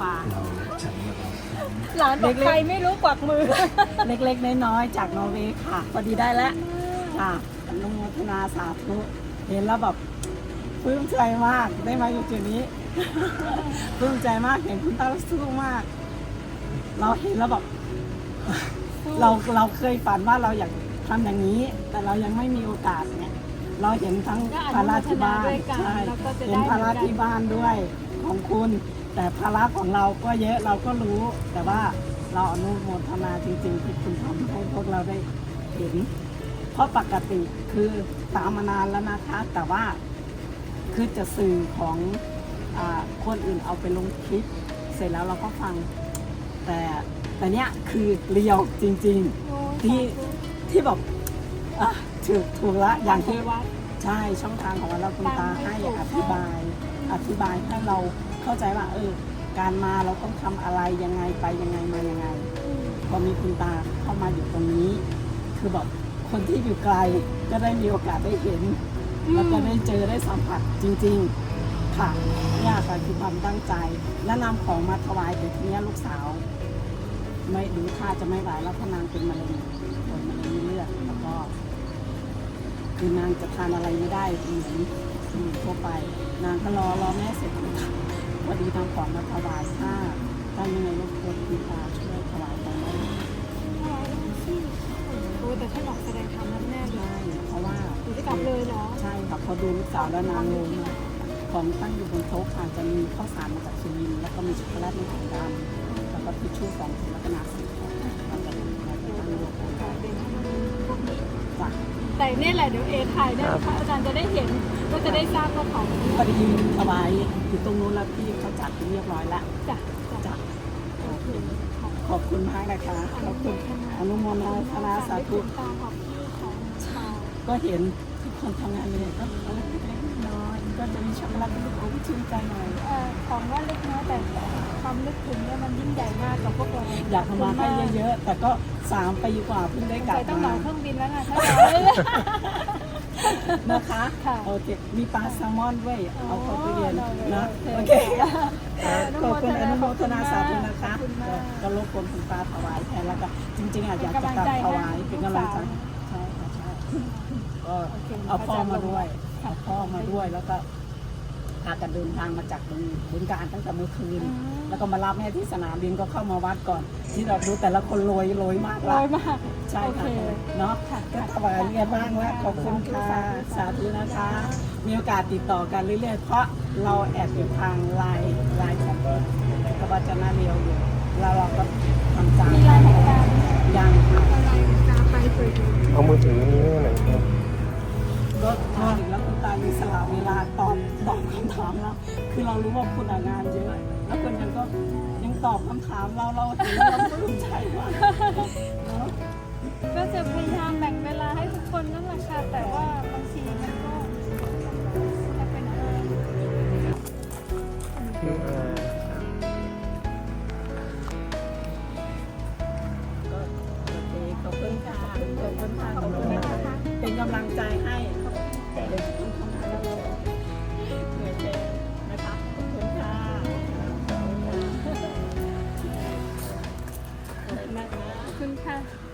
ฝากเราฉันว่าเราหลานบอกใครไม่รู้กวักมือ เล็กๆ น้อยๆ จากนอร์เวย์ค่ะพอดีได้แล้วค่ะอนุโมทนาสาธุเห็นแล้วแบบปลื้มใจมากได้มาอยู่จุดนี้ปลื้มใจมากเห็นคุณตาสู้มาก เราเห็นแล้วแบบเราเราเคยฝันว่าเราอยากทำอย่างนี้ แต่เรายังไม่มีโอกาสเนี่ยเราเห็นทั้งก็อนุโมทนาภาระที่บ้านด้วยกันใช่แล้วก็จะได้เห็นภาระที่บ้านด้วยของคุณ แต่ภาระของเราก็เยอะเราก็รู้ แต่ว่าเราอนุโมทนาจริงๆที่คุณทำให้พวกเราได้เห็น เพราะปกติคือตามมานานแล้วนะคะ แต่ว่าคือจะสื่อของอคนอื่นเอาไปลงคลิป เสร็จแล้วเราก็ฟัง แต่แต่เนี้ยคือเรียวจริงๆที่ที่แบบถูกถูกละอย่างที่วัดใช่ช่องทางของเราคุณตาให้อธิบายอธิบายให้เรา เข้าใจว่าเออ การมาเราต้องทำอะไรยังไงไปยังไงมายังไง พอมีคุณตาเข้ามาอยู่ตรงนี้ คือแบบคนที่อยู่ไกลก็ได้มีโอกาสได้เห็น แล้วก็ได้เจอได้สัมผัสจริง ๆ ค่ะเนี่ยค่ะคือความตั้งใจ และนำของมาถวายแต่ทีเนี้ยลูกสาว ไม่ดูท่าจะไม่ไหวแล้วเพราะนางเป็นมะเร็งผลมะเร็งในเลือดแล้วก็คือนางจะทานอะไรไม่ได้เหมือนคนอื่นทั่วไป นางก็รอรอแม่เสร็จพอ ดีทำของมาถวายข้าถ้ายังไงรบกวนคุณตาช่วยถวายตรงนั้นโอ้แต่ท่านบอกแสดงธรรมนั่นแน่เลยเพราะว่าหนูจะกลับเลยเหรอ ใช่ค่ะพอดูลูกสาวแล้วนางงงอะของตั้งอยู่บนโต๊ะค่ะจะมีข้าวสารมาจากสุรินทร์แล้วก็มีช็อกโกแลตในถุงดำแล้วก็ทิชชู่สองถุงแล้วก็น้ำ แต่เนี่ยแหละเดี๋ยวเอถ่ายเนี่ยพระอาจารย์จะได้เห็นก็จะได้ทราบว่าของพอดีถวายอยู่ตรงนู้นแล้วพี่เขาจัดเรียบร้อยแล้วจ้ะจ้ะจ้ะโอเคขอบขอบคุณมากนะคะขอบคุณอนุโมทนาสาธุตามขอบที่ของชาวก็เห็นทุกคนทำงานเลยก็เล็กๆน้อยๆก็จะมีช็อกโกแลตเป็นลูกอมชื่นใจหน่อยเอ่อ ของว่าเล็กน้อยแต่ความนึกถึงเนี่ยมันยิ่งใหญ่มากกับพวกเราอยากทำมาให้เยอะๆ แต่ก็สามปีกว่าเพิ่งได้กลับใจต้องเหมามาเครื่องบินแล้วนะถ้านะคะค่ะโอเคมีปลาแซลมอนด้วยเอาเข้าไปเรียนอ๋อนะโอโอเคเคขอบคุณอนุโมทนาสาธุนะคะขอบคุณมากก็รบกวนคุณปลาถวายแทนแล้วก็จริงๆอะอยากจะกลับถวายเป็นกำลังใจใช่ค่ะใช่ก็โอเคเอาพ่อมาด้วยค่ะเอาพ่อมาด้วยแล้วก็ พากันเดินทางมาจากบึงบึงการตั้งแต่เมื่อคืนอืมแล้วก็มารับแม่ที่สนามบินก็เข้ามาวัดก่อน ที่เราดูแต่ละคนโรยโรยมากร้ละอยมาก ใช่โอค่ะเคเนาะค่ะก็ถวายเรียนบ้างแล้วขอบคุณค่ะ สาธุนะคะ มีโอกาสติดต่อกันเรื่อยๆ เพราะเราแอบอยู่ทางไลน์ไลน์ของกบจนาเรียวอยู่แล้วเราก็ทำจานมีรายเหตุการณ์ยังค่ะ ล้ว คือเรารู้ว่าคุณงานเยอะ แล้วคุณยังก็ยังตอบคำถามเราเราเห็นเราปลื้มใจมานาะก็จะพยายามแบ่งเวลาให้ทุกคนนั่นแหละค่ะ แต่ว่าบางทีมันก็จะเป็นอะไรก็โอเคขอบคุณค่ะขอบคุณค่ะขอบคุนะคะเป็นกำลังใจให้ Yeah.